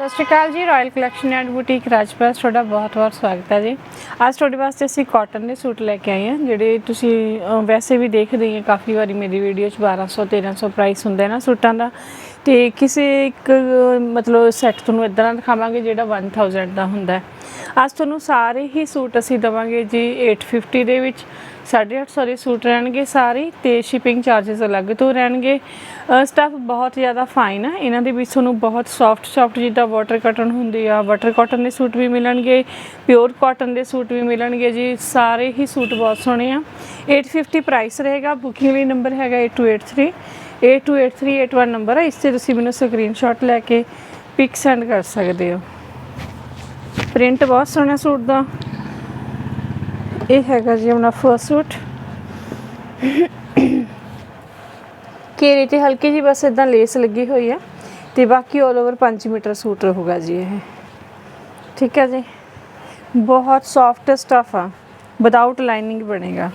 ਸਤਿ ਸ਼੍ਰੀ ਅਕਾਲ ਜੀ royal collection and boutique Rajpal, ਤੁਹਾਡਾ ਬਹੁਤ-ਬਹੁਤ ਸਵਾਗਤ ਹੈ ਜੀ। ਅੱਜ ਤੁਹਾਡੇ ਵਾਸਤੇ ਅਸੀਂ ਕਾਟਨ ਦੇ ਸੂਟ ਲੈ ਕੇ ਆਏ ਹਾਂ, ਜਿਹੜੇ ਤੁਸੀਂ ਵੈਸੇ ਵੀ ਦੇਖਦੇ ਹੀ ਹੋ, ਕਾਫੀ ਵਾਰੀ ਮੇਰੀ ਵੀਡੀਓ 'ਚ 1200 1300 ਪ੍ਰਾਈਸ ਹੁੰਦਾ ਨਾ ਸੂਟਾਂ ਦਾ। ਤੇ ਕਿਸੇ ਇੱਕ ਮਤਲਬ ਸੈੱਟ ਤੁਹਾਨੂੰ ਇਦਾਂ ਦਾ ਦਿਖਾਵਾਂਗੇ ਜਿਹੜਾ 1000 ਦਾ ਹੁੰਦਾ ਹੈ। ਅੱਜ ਤੁਹਾਨੂੰ ਸਾਰੇ ਹੀ ਸੂਟ ਅਸੀਂ ਦਵਾਂਗੇ ਜੀ 850 ਦੇ ਵਿੱਚ। 850 ਦੇ ਸੂਟ ਰਹਿਣਗੇ ਸਾਰੇ, ਤੇ ਸ਼ਿਪਿੰਗ ਚਾਰजेस ਅਲੱਗ ਤੋਂ ਰਹਿਣਗੇ। ਸਟਫ ਬਹੁਤ ਜ਼ਿਆਦਾ ਫਾਈਨ ਆ। ਇਹਨਾਂ ਦੇ ਵਿੱਚ ਤੁਹਾਨੂੰ ਬਹੁਤ ਸੌਫਟ ਸੌਫਟ ਜਿੱਦਾਂ ਵਾਟਰ ਕਾਟਨ ਹੁੰਦੀ ਆ ਵਾਟਰ ਕਾਟਨ ਦੇ ਸੂਟ ਵੀ ਮਿਲਣਗੇ ਪਿਓਰ ਕਾਟਨ ਦੇ ਸੂਟ ਵੀ ਮਿਲਣਗੇ ਜੀ। ਸਾਰੇ ਹੀ ਸੂਟ ਬਹੁਤ ਸੋਹਣੇ ਆ। 850 ਪ੍ਰਾਈਸ ਰਹੇਗਾ ਬੁਕਿੰਗ ਲਈ ਨੰਬਰ ਹੈਗਾ 8283 828381 ਨੰਬਰ ਆ। ਇਸ ਤੇ ਤੁਸੀਂ ਮੈਨੂੰ ਸਕਰੀਨਸ਼ਾਟ ਲੈ ਕੇ ਪਿਕ ਸੈਂਡ ਕਰ ਸਕਦੇ ਹੋ। ਪ੍ਰਿੰਟ ਬਹੁਤ ਸੋਹਣਾ ਸੂਟ ਦਾ। ਇਹ ਹੈਗਾ ਜੀ ਆਪਣਾ ਫਰਸਟ ਸੂਟ। ਘੇਰੇ ਤੇ ਹਲਕੀ ਜੀ ਬਸ ਇਦਾਂ ਲੇਸ ਲੱਗੀ ਹੋਈ ਆ ਤੇ ਬਾਕੀ 올 ਓਵਰ 5 ਮੀਟਰ ਸੂਟ ਰਹੂਗਾ ਜੀ ਇਹ। ਠੀਕ ਹੈ ਜੀ। ਬਹੁਤ ਸੌਫਟ ਸਟਫ ਆ। ਵਿਦਆਊਟ ਲਾਈਨਿੰਗ ਬਣੇਗਾ।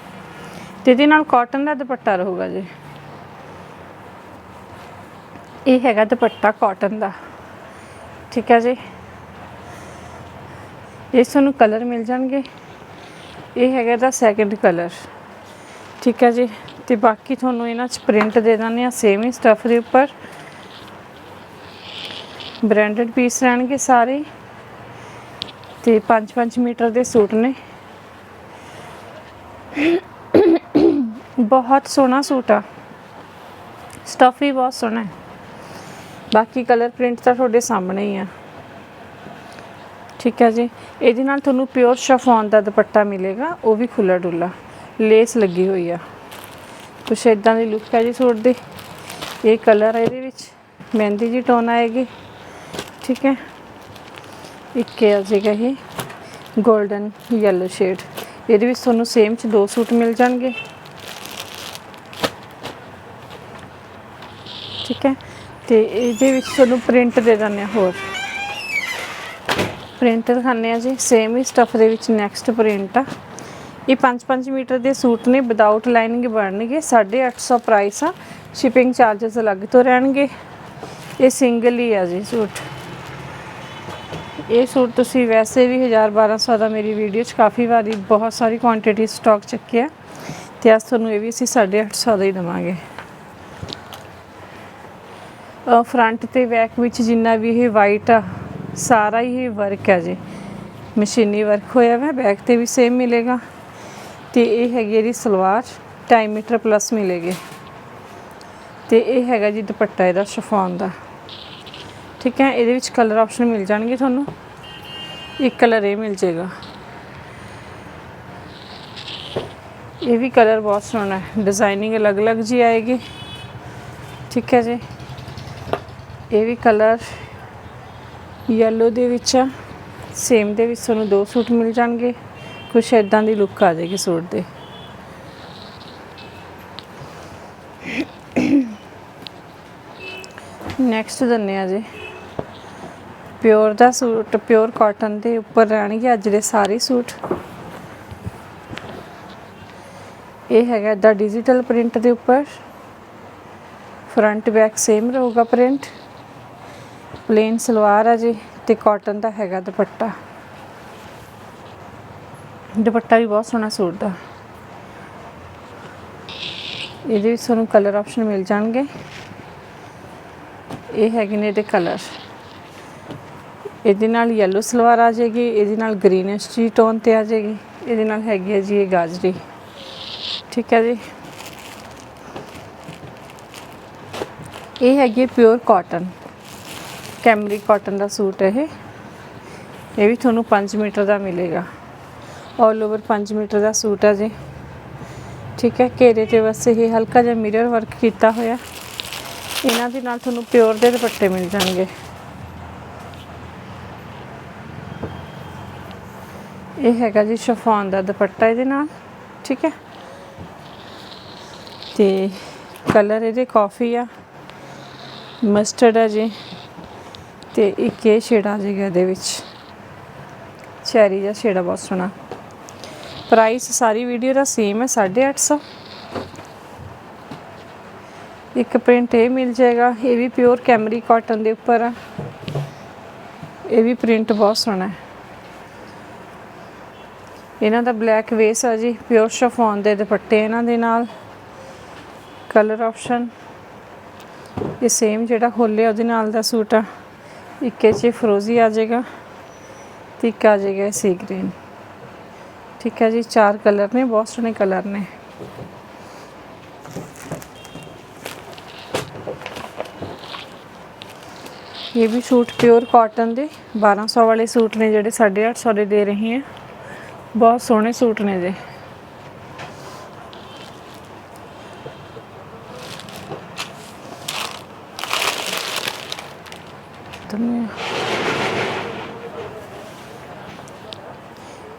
ਤੇ ਇਹਦੇ ਨਾਲ ਕਾਟਨ ਦਾ ਦੁਪੱਟਾ ਰਹੂਗਾ ਜੀ। ਇਹ ਹੈਗਾ ਦੁਪੱਟਾ ਕਾਟਨ ਦਾ। ਠੀਕ ਹੈ ਜੀ। ਇਹ ਤੁਹਾਨੂੰ ਕਲਰ ਮਿਲ ਜਾਣਗੇ। ਇਹ ਹੈਗਾ ਦਾ ਸੈਕੰਡ ਕਲਰ ਠੀਕ ਹੈ ਜੀ? ਤੇ ਬਾਕੀ ਤੁਹਾਨੂੰ ਇਹਨਾਂ 'ਚ ਪ੍ਰਿੰਟ ਦੇ ਦਿੰਦੇ ਆ ਸੇਮ ਹੀ ਸਟਫ ਦੇ ਉੱਪਰ। ਬ੍ਰਾਂਡਡ ਪੀਸ ਰਹਿਣਗੇ ਸਾਰੇ। ਤੇ 5-5 ਮੀਟਰ ਦੇ ਸੂਟ ਨੇ। ਬਹੁਤ ਸੋਹਣਾ ਸੂਟ ਆ। ਸਟਫ ਵੀ ਬਹੁਤ ਸੋਹਣਾ ਹੈ। ਬਾਕੀ ਕਲਰ ਪ੍ਰਿੰਟ ਤਾਂ ਤੁਹਾਡੇ ਸਾਹਮਣੇ ਹੀ ਆ। ਠੀਕ ਹੈ ਜੀ। ਇਹਦੇ ਨਾਲ ਤੁਹਾਨੂੰ ਪਿਓਰ ਸ਼ਫੋਨ ਦਾ ਦੁਪੱਟਾ ਮਿਲੇਗਾ, ਉਹ ਵੀ ਖੁੱਲਾ ਡੁੱਲਾ ਲੇਸ ਲੱਗੀ ਹੋਈ ਆ। ਕੁਛ ਇਦਾਂ ਦੀ ਲੁੱਕ ਹੈ ਜੀ ਸੂਟ ਦੀ। ਇਹ ਕਲਰ ਹੈ ਇਹਦੇ ਵਿੱਚ। ਮਹਿੰਦੀ ਜੀ ਟੋਨ ਆਏਗੀ। ਠੀਕ ਹੈ। ਇੱਕ ਆ ਜਾਏਗਾ ਇਹ। 골ਡਨ ਯੈਲੋ ਸ਼ੇਡ ਇਹਦੇ ਵਿੱਚ ਤੁਹਾਨੂੰ ਸੇਮ ਚ ਦੋ ਸੂਟ ਮਿਲ ਜਾਣਗੇ। ਠੀਕ ਹੈ। ਤੇ ਇਹਦੇ ਵਿੱਚ ਤੁਹਾਨੂੰ ਪ੍ਰਿੰਟ ਦੇ ਦਿੰਦੇ ਹਾਂ ਹੋਰ। ਪ੍ਰਿੰਟ ਦਿਖਾਉਂਦੇ ਆ ਜੀ। ਸੇਮ ਹੀ ਸਟਫ ਦੇ ਵਿੱਚ ਨੈਕਸਟ ਪ੍ਰਿੰਟ ਆ। ਇਹ 5-5 ਮੀਟਰ ਦੇ ਸੂਟ ਨੇ ਵਿਦਆਊਟ ਲਾਈਨਿੰਗ ਬਣਨਗੇ। 850 ਪ੍ਰਾਈਸ ਆ। ਸ਼ਿਪਿੰਗ ਚਾਰजेस ਅਲੱਗ ਤੋਂ ਰਹਿਣਗੇ। ਇਹ ਸਿੰਗਲ ਹੀ ਆ ਜੀ ਸੂਟ। ਇਹ ਸੂਟ ਤੁਸੀਂ ਵੈਸੇ ਵੀ 1000 1200 ਦਾ ਮੇਰੀ ਵੀਡੀਓ 'ਚ ਕਾਫੀ ਵਾਰੀ ਬਹੁਤ ਸਾਰੀ ਕੁਆਂਟੀਟੀ ਸਟਾਕ ਚੱਕਿਆ ਤੇ ਅੱਜ ਤੁਹਾਨੂੰ ਇਹ ਵੀ ਅਸੀਂ 850 ਦਾ ਹੀ ਦਵਾਂਗੇ। ਫਰੰਟ ਤੇ ਬੈਕ ਵਿੱਚ ਜਿੰਨਾ ਵੀ ਇਹ ਵਾਈਟ ਆ ਸਾਰਾ ਹੀ ਵਰਕ ਹੈ ਜੀ। ਮਸ਼ੀਨੀ ਵਰਕ ਹੋਇਆ ਵਾ ਬੈਕ ਤੇ ਵੀ ਸੇਮ ਮਿਲੇਗਾ। ਤੇ ਇਹ ਹੈਗੀ ਇਹਦੀ ਸਲਵਾਰ 2 ਮੀਟਰ ਪਲੱਸ ਮਿਲੇਗੀ। ਤੇ ਇਹ ਹੈਗਾ ਜੀ ਦੁਪੱਟਾ ਇਹਦਾ ਸ਼ਫੋਨ ਦਾ। ਠੀਕ ਹੈ, ਇਹਦੇ ਵਿੱਚ ਕਲਰ ਆਪਸ਼ਨ ਮਿਲ ਜਾਣਗੇ ਤੁਹਾਨੂੰ। ਇੱਕ ਕਲਰ ਇਹ ਮਿਲ ਜਾਏਗਾ। ਇਹ ਵੀ ਕਲਰ ਬਹੁਤ ਸੋਹਣਾ ਹੈ। ਡਿਜ਼ਾਈਨਿੰਗ ਅਲੱਗ-ਅਲੱਗ ਜੀ ਆਏਗੀ। ਠੀਕ ਹੈ ਜੀ। ਇਹ ਵੀ ਕਲਰ ਯੈਲੋ ਦੇ ਵਿੱਚ ਆ। ਸੇਮ ਦੇ ਵਿੱਚ ਤੁਹਾਨੂੰ ਦੋ ਸੂਟ ਮਿਲ ਜਾਣਗੇ। ਕੁਛ ਇਦਾਂ ਦੀ ਲੁੱਕ ਆ ਜਾਏਗੀ ਸੂਟ ਦੇ। ਨੈਕਸਟ ਦੰਨੇ ਆ ਜੀ। ਪਿਓਰ ਦਾ ਸੂਟ ਪਿਓਰ ਕਾਟਨ ਦੇ ਉੱਪਰ ਰਹਿਣਗੇ ਅੱਜ ਦੇ ਸਾਰੇ ਸੂਟ। ਇਹ ਹੈਗਾ ਦਾ ਡਿਜੀਟਲ ਪ੍ਰਿੰਟ ਦੇ ਉੱਪਰ। ਫਰੰਟ ਬੈਕ ਸੇਮ ਰਹੂਗਾ ਪ੍ਰਿੰਟ ਪਲੇਨ ਸਲਵਾਰ ਆ ਜੀ ਤੇ ਕਾਟਨ ਦਾ ਹੈਗਾ ਦੁਪੱਟਾ। ਦੁਪੱਟਾ ਵੀ ਬਹੁਤ ਸੋਹਣਾ ਸੂਟ ਦਾ ਇਹਦੇ ਵਿੱਚ ਤੁਹਾਨੂੰ ਕਲਰ ਆਪਸ਼ਨ ਮਿਲ ਜਾਣਗੇ। ਇਹ ਹੈਗੇ ਨੇ ਇਹਦੇ ਕਲਰ ਇਹਦੇ ਨਾਲ ਯੈਲੋ ਸਲਵਾਰ ਆ ਜਾਏਗੀ, ਇਹਦੇ ਨਾਲ ਗ੍ਰੀਨਿਸ਼ ਜੀ ਟੋਨ ਤੇ ਆ ਜਾਏਗੀ, ਇਹਦੇ ਨਾਲ ਹੈਗੀ ਹੈ ਜੀ ਇਹ ਗਾਜਰੀ। ਠੀਕ ਹੈ ਜੀ। ਇਹ ਹੈਗੀ ਪਿਓਰ ਕਾਟਨ ਕੈਮਰੀ ਕਾਟਨ ਦਾ ਸੂਟ ਹੈ ਇਹ। ਇਹ ਵੀ ਤੁਹਾਨੂੰ 5 ਮੀਟਰ ਦਾ ਮਿਲੇਗਾ। ਆਲ ਓਵਰ 5 ਮੀਟਰ ਦਾ ਸੂਟ ਹੈ ਜੀ। ਠੀਕ ਹੈ, ਘੇਰੇ ਤੇ ਬਸ ਇਹ ਹਲਕਾ ਜਿਹਾ ਮਿਰਰ ਵਰਕ ਕੀਤਾ ਹੋਇਆ। ਇਹਨਾਂ ਦੇ ਨਾਲ ਤੁਹਾਨੂੰ ਪਿਓਰ ਦੇ ਦੁਪੱਟੇ ਮਿਲ ਜਾਣਗੇ। ਇਹ ਹੈਗਾ ਜੀ ਸ਼ਫੋਨ ਦਾ ਦੁਪੱਟਾ ਇਹਦੇ ਨਾਲ। ਠੀਕ ਹੈ। ਤੇ ਕਲਰ ਇਹਦੇ ਕਾਫੀ ਆ। ਮਸਟਰਡ ਆ ਜੀ। ਤੇ ਇੱਕ ਇਹ ਸ਼ੇਡ ਆ ਜਾਏਗਾ ਇਹਦੇ ਵਿੱਚ। ਚੈਰੀ ਦਾ ਸ਼ੇਡ ਬਹੁਤ ਸੋਹਣਾ। ਪ੍ਰਾਈਸ ਸਾਰੀ ਵੀਡੀਓ ਦਾ ਸੇਮ ਹੈ 850 ਇੱਕ ਪ੍ਰਿੰਟ ਇਹ ਮਿਲ ਜਾਏਗਾ, ਇਹ ਵੀ ਪਿਓਰ ਕੈਮਰੀ ਕਾਟਨ ਦੇ ਉੱਪਰ ਆ। ਇਹ ਵੀ ਪ੍ਰਿੰਟ ਬਹੁਤ ਸੋਹਣਾ ਹੈ। ਇਹਨਾਂ ਦਾ ਬਲੈਕ ਵੇਸ ਆ ਜੀ ਪਿਓਰ ਸ਼ਫੋਨ ਦੇ ਦੁਪੱਟੇ ਇਹਨਾਂ ਦੇ ਨਾਲ। ਕਲਰ ਆਪਸ਼ਨ ਇਹ ਸੇਮ ਜਿਹੜਾ ਖੋਲਿਆ ਉਹਦੇ ਨਾਲ ਦਾ ਸੂਟ ਆ। ਇੱਕੇ 'ਚ ਫਰੋਜ਼ੀ ਆ ਜਾਏਗਾ ਤੇ ਇੱਕ ਆ ਜਾਏਗਾ ਸੀ ਗ੍ਰੀਨ ਠੀਕ ਹੈ ਜੀ, ਚਾਰ ਕਲਰ ਨੇ, ਬਹੁਤ ਸੋਹਣੇ ਕਲਰ ਨੇ। ਇਹ ਵੀ ਸੂਟ ਪਿਓਰ ਕਾਟਨ ਦੇ 1200 ਵਾਲੇ ਸੂਟ ਨੇ ਜਿਹੜੇ 850 ਦੇ ਦੇ ਰਹੇ ਹਾਂ ਬਹੁਤ ਸੋਹਣੇ ਸੂਟ ਨੇ ਜੀ। ਤੁਮੇ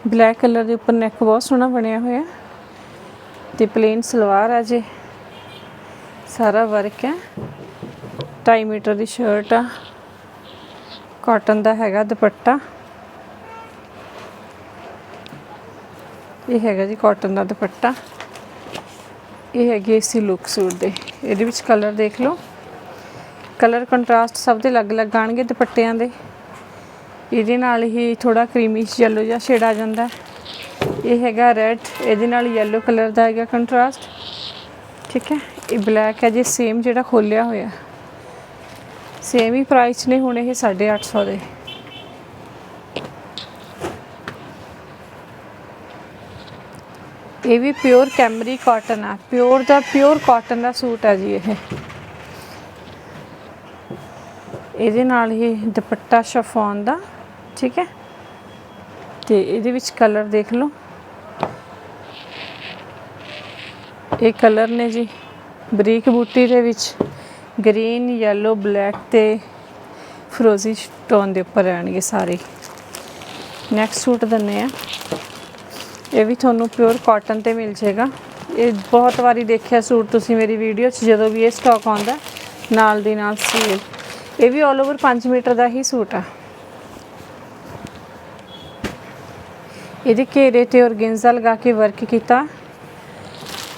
ਬਲੈਕ ਕਲਰ ਦੇ ਉੱਪਰ ਨੈਕ ਬਹੁਤ ਸੋਹਣਾ ਬਣਿਆ ਹੋਇਆ। ਤੇ ਪਲੇਨ ਸਲਵਾਰ ਆ ਜੇ। ਸਾਰਾ ਵਰਕ ਹੈ। 2.5 ਮੀਟਰ ਦੀ ਸ਼ਰਟ ਆ। ਕਾਟਨ ਦਾ ਹੈਗਾ ਦੁਪੱਟਾ। ਇਹ ਹੈਗਾ ਜੀ ਕਾਟਨ ਦਾ ਦੁਪੱਟਾ। ਇਹ ਹੈਗੀ ਸੀ ਲੁੱਕ ਸੂਟ ਦੇ। ਇਹਦੇ ਵਿੱਚ ਕਲਰ ਦੇਖ ਲਓ। ਕਲਰ ਕੰਟਰਾਸਟ ਸਭ ਦੇ ਅਲੱਗ-ਅਲੱਗ ਆਣਗੇ ਦੁਪੱਟਿਆਂ ਦੇ। ਇਹਦੇ ਨਾਲ ਹੀ ਥੋੜਾ ਕਰੀਮੀਸ਼ ਯੈਲੋ ਜਿਹਾ ਸ਼ੇਡ ਆ ਜਾਂਦਾ। ਇਹ ਹੈਗਾ ਰੈੱਡ ਇਹਦੇ ਨਾਲ yellow ਕਲਰ ਦਾ ਹੈਗਾ ਕੰਟਰਾਸਟ। ਠੀਕ ਹੈ, ਇਹ ਬਲੈਕ ਹੈ ਜੀ ਸੇਮ ਜਿਹੜਾ ਖੋਲਿਆ ਹੋਇਆ। ਸੇਮ ਹੀ ਪ੍ਰਾਈਸ ਨੇ ਹੁਣ ਇਹ 850 ਦੇ। ਇਹ ਵੀ ਪਿਓਰ ਕੈਮਰੀ ਕਾਟਨ ਆ। ਪਿਓਰ ਦਾ ਪਿਓਰ ਕਾਟਨ ਦਾ ਸੂਟ ਹੈ ਜੀ ਇਹ। ਇਹਦੇ ਨਾਲ ਹੀ ਦੁਪੱਟਾ ਸ਼ਫੋਨ ਦਾ, ਠੀਕ ਹੈ? ਤੇ ਇਹਦੇ ਵਿੱਚ ਕਲਰ ਦੇਖ ਲਓ। ਇਹ ਕਲਰ ਨੇ ਜੀ ਬਰੀਕ ਬੂਟੀ ਦੇ ਵਿੱਚ ਗ੍ਰੀਨ ਯੈਲੋ ਬਲੈਕ ਤੇ ਫਰੋਜ਼ੀ ਟੋਨ ਦੇ ਉੱਪਰ ਰਹਿਣਗੇ ਸਾਰੇ। ਨੈਕਸਟ ਸੂਟ ਦੰਨੇ ਆ ਇਹ ਵੀ ਤੁਹਾਨੂੰ ਪਿਓਰ ਕਾਟਨ ਤੇ ਮਿਲ ਜਾਏਗਾ। ਇਹ ਬਹੁਤ ਵਾਰੀ ਦੇਖਿਆ ਸੂਟ ਤੁਸੀਂ ਮੇਰੀ ਵੀਡੀਓ 'ਚ, ਜਦੋਂ ਵੀ ਇਹ ਸਟਾਕ ਆਉਂਦਾ, ਨਾਲ ਦੀ ਨਾਲ ਸੇਲ ਇਹ ਵੀ 올 ਓਵਰ 5 ਮੀਟਰ ਦਾ ਹੀ ਸੂਟ ਆ। ਇਹਦੇ ਘੇਰੇ ਤੇ ਔਰਗੈਂਜ਼ਾ ਲਗਾ ਕੇ ਵਰਕ ਕੀਤਾ।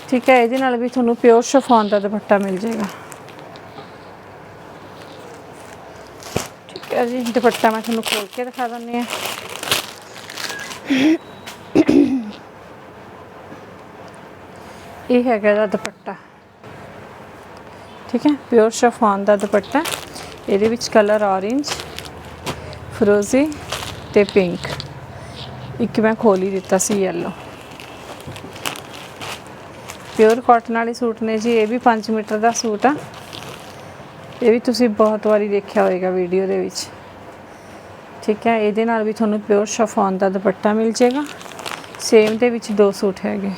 ਠੀਕ ਹੈ, ਇਹਦੇ ਨਾਲ ਵੀ ਤੁਹਾਨੂੰ ਪਿਓਰ ਸ਼ਫੋਨ ਦਾ ਦੁਪੱਟਾ ਮਿਲ ਜਾਏਗਾ। ਠੀਕ ਹੈ ਜੀ, ਦੁਪੱਟਾ ਮੈਂ ਤੁਹਾਨੂੰ ਖੋਲ ਕੇ ਦਿਖਾ ਦਿੰਦੀ ਆ ਇਹ ਹੈਗਾ ਇਹਦਾ ਦੁਪੱਟਾ। ਠੀਕ ਹੈ ਪਿਓਰ ਸ਼ਫੋਨ ਦਾ ਦੁਪੱਟਾ। ਇਹਦੇ ਵਿੱਚ ਕਲਰ ਔਰੇਂਜ ਫਰੋਜ਼ੀ ਤੇ ਪਿੰਕ ਇੱਕ ਮੈਂ ਖੋਲ ਹੀ ਦਿੱਤਾ ਸੀ yellow ਪਿਓਰ ਕਾਟਨ ਵਾਲੇ ਸੂਟ ਨੇ ਜੀ, ਇਹ ਵੀ 5 ਮੀਟਰ ਦਾ ਸੂਟ ਆ। ਇਹ ਵੀ ਤੁਸੀਂ ਬਹੁਤ ਵਾਰੀ ਦੇਖਿਆ ਹੋਵੇਗਾ ਵੀਡੀਓ ਦੇ ਵਿੱਚ। ਠੀਕ ਹੈ, ਇਹਦੇ ਨਾਲ ਵੀ ਤੁਹਾਨੂੰ ਪਿਓਰ ਸ਼ਫੋਨ ਦਾ ਦੁਪੱਟਾ ਮਿਲ ਜਾਏਗਾ। ਸੇਮ ਦੇ ਵਿੱਚ ਦੋ ਸੂਟ ਹੈਗੇ।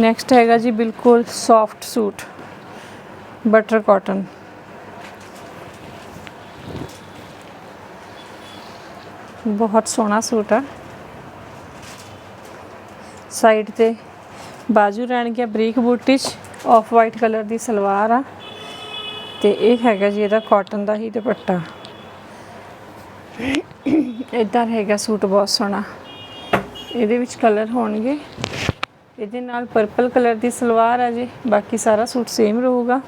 ਨੈਕਸਟ ਹੈਗਾ ਜੀ ਬਿਲਕੁਲ ਸੌਫਟ ਸੂਟ ਬਟਰ ਕਾਟਨ ਬਹੁਤ ਸੋਹਣਾ ਸੂਟ ਆ। ਸਾਈਡ ਤੇ ਬਾਜੂ ਰਹਿਣਗੀਆਂ ਬਰੀਕ ਬੂਟੀ ਚ ਆਫ ਵਾਈਟ ਕਲਰ ਦੀ ਸਲਵਾਰ ਆ। ਤੇ ਇਹ ਹੈਗਾ ਜੀ ਇਹਦਾ ਕਾਟਨ ਦਾ ਹੀ ਦੁਪੱਟਾ। ਇਦਾਂ ਹੈਗਾ ਸੂਟ ਬਹੁਤ ਸੋਹਣਾ। ਇਹਦੇ ਵਿੱਚ ਕਲਰ ਹੋਣਗੇ। ਇਹਦੇ ਨਾਲ ਪਰਪਲ ਕਲਰ ਦੀ ਸਲਵਾਰ ਆ ਜੀ, ਬਾਕੀ ਸਾਰਾ ਸੂਟ ਸੇਮ ਰਹੂਗਾ।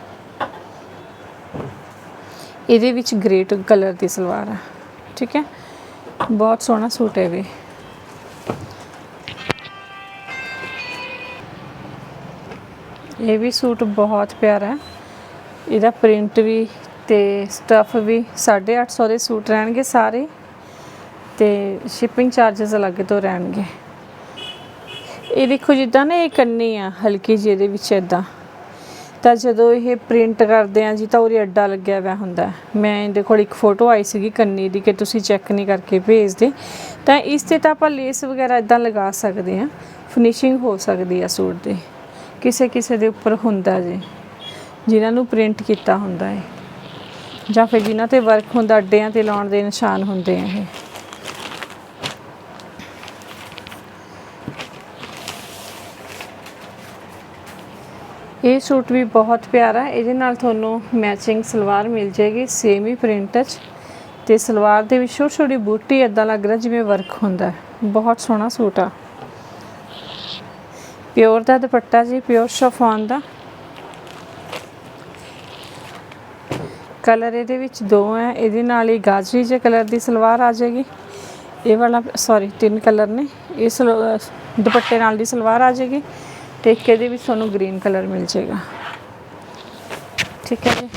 ਇਹਦੇ ਵਿੱਚ ਗ੍ਰੇ ਕਲਰ ਦੀ ਸਲਵਾਰ ਆ, ਠੀਕ ਹੈ? ਬਹੁਤ ਸੋਹਣਾ ਸੂਟ ਹੈ ਵੀ। ਇਹ ਵੀ ਸੂਟ ਬਹੁਤ ਪਿਆਰਾ ਹੈ। ਇਹਦਾ ਪ੍ਰਿੰਟ ਵੀ ਤੇ ਸਟਫ ਵੀ 850 ਦੇ ਸੂਟ ਰਹਿਣਗੇ ਸਾਰੇ ਤੇ ਸ਼ਿਪਿੰਗ ਚਾਰजेस ਅਲੱਗ ਤੋਂ ਰਹਿਣਗੇ। ਇਹ ਦੇਖੋ ਜਿੱਦਾਂ ਨਾ ਇਹ ਕੰਨੀ ਆ, ਹਲਕੀ ਜਿਹੀ ਇਹਦੇ ਵਿੱਚ ਇਦਾਂ ਤਾਂ ਜਦੋਂ ਇਹ ਪ੍ਰਿੰਟ ਕਰਦੇ ਆ ਜੀ, ਤਾਂ ਉਹਦੇ ਅੱਡਾ ਲੱਗਿਆ ਹੋਇਆ ਹੁੰਦਾ। ਮੈਂ ਇਹਦੇ ਕੋਲ ਇੱਕ ਫੋਟੋ ਆਈ ਸੀਗੀ ਕੰਨੀ ਦੀ, ਕਿ ਤੁਸੀਂ ਚੈੱਕ ਨਹੀਂ ਕਰਕੇ ਭੇਜਦੇ। ਤਾਂ ਇਸ ਤੇ ਤਾਂ ਆਪਾਂ ਲੇਸ ਵਗੈਰਾ ਇਦਾਂ ਲਗਾ ਸਕਦੇ ਆ। ਫਿਨਿਸ਼ਿੰਗ ਹੋ ਸਕਦੀ ਆ ਸੂਟ ਦੀ। ਕਿਸੇ ਕਿਸੇ ਦੇ ਉੱਪਰ ਹੁੰਦਾ ਜੀ। ਜਿਨ੍ਹਾਂ ਨੂੰ ਪ੍ਰਿੰਟ ਕੀਤਾ ਹੁੰਦਾ ਹੈ ਜਾਂ ਫਿਰ ਜਿਨ੍ਹਾਂ ਤੇ ਵਰਕ ਹੁੰਦਾ, ਅੱਡਿਆਂ ਤੇ ਲਾਉਣ ਦੇ ਨਿਸ਼ਾਨ ਹੁੰਦੇ ਆ ਇਹ। ਇਹ ਸੂਟ ਵੀ ਬਹੁਤ ਪਿਆਰਾ ਇਹਦੇ ਨਾਲ ਤੁਹਾਨੂੰ ਮੈਚਿੰਗ ਸਲਵਾਰ ਮਿਲ ਜਾਏਗੀ ਸੇਮ ਹੀ ਪ੍ਰਿੰਟ 'ਚ ਤੇ ਸਲਵਾਰ ਦੇ ਵਿੱਚ ਛੋਟੀ ਛੋਟੀ ਬੂਟੀ ਇਦਾਂ ਲੱਗ ਰਿਹਾ ਜਿਵੇਂ ਵਰਕ ਹੁੰਦਾ ਬਹੁਤ ਸੋਹਣਾ ਸੂਟ ਆ। ਪਿਓਰ ਦਾ ਦੁਪੱਟਾ ਜੀ ਪਿਓਰ ਸ਼ਫਾਨ ਦਾ। ਕਲਰ ਇਹਦੇ ਵਿੱਚ ਦੋ ਹੈ। ਇਹਦੇ ਨਾਲ ਹੀ ਗਾਜਰੀ ਜਿਹੇ ਕਲਰ ਦੀ ਸਲਵਾਰ ਆ ਜਾਏਗੀ। ਇਹ ਵਾਲਾ ਸੌਰੀ ਤਿੰਨ ਕਲਰ ਨੇ। ਇਹ ਸਲ- ਦੁਪੱਟੇ ਨਾਲ ਦੀ ਸਲਵਾਰ ਆ ਜਾਏਗੀ। ਤੇ ਇੱਕ ਇਹਦੇ ਵਿੱਚ ਤੁਹਾਨੂੰ ਗ੍ਰੀਨ ਕਲਰ ਮਿਲ ਜਾਏਗਾ। ਠੀਕ ਹੈ ਜੀ।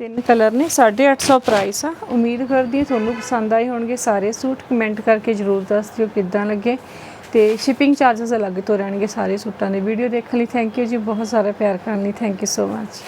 ਤਿੰਨ ਕਲਰ ਨੇ 850 ਪ੍ਰਾਈਸ ਆ। ਉਮੀਦ ਕਰਦੀ ਹਾਂ ਤੁਹਾਨੂੰ ਪਸੰਦ ਆਏ ਹੋਣਗੇ ਸਾਰੇ ਸੂਟ। ਕਮੈਂਟ ਕਰਕੇ ਜਰੂਰ ਦੱਸ ਦਿਓ ਕਿੱਦਾਂ ਲੱਗੇ। ਤੇ ਸ਼ਿਪਿੰਗ ਚਾਰजेस ਅਲੱਗ ਤੋਂ ਰਹਿਣਗੇ ਸਾਰੇ ਸੂਟਾਂ ਦੇ। ਵੀਡੀਓ ਦੇਖਣ ਲਈ ਥੈਂਕ ਯੂ ਜੀ। ਬਹੁਤ ਸਾਰਾ ਪਿਆਰ ਕਰਨ ਲਈ ਥੈਂਕ ਯੂ ਸੋ ਮੱਚ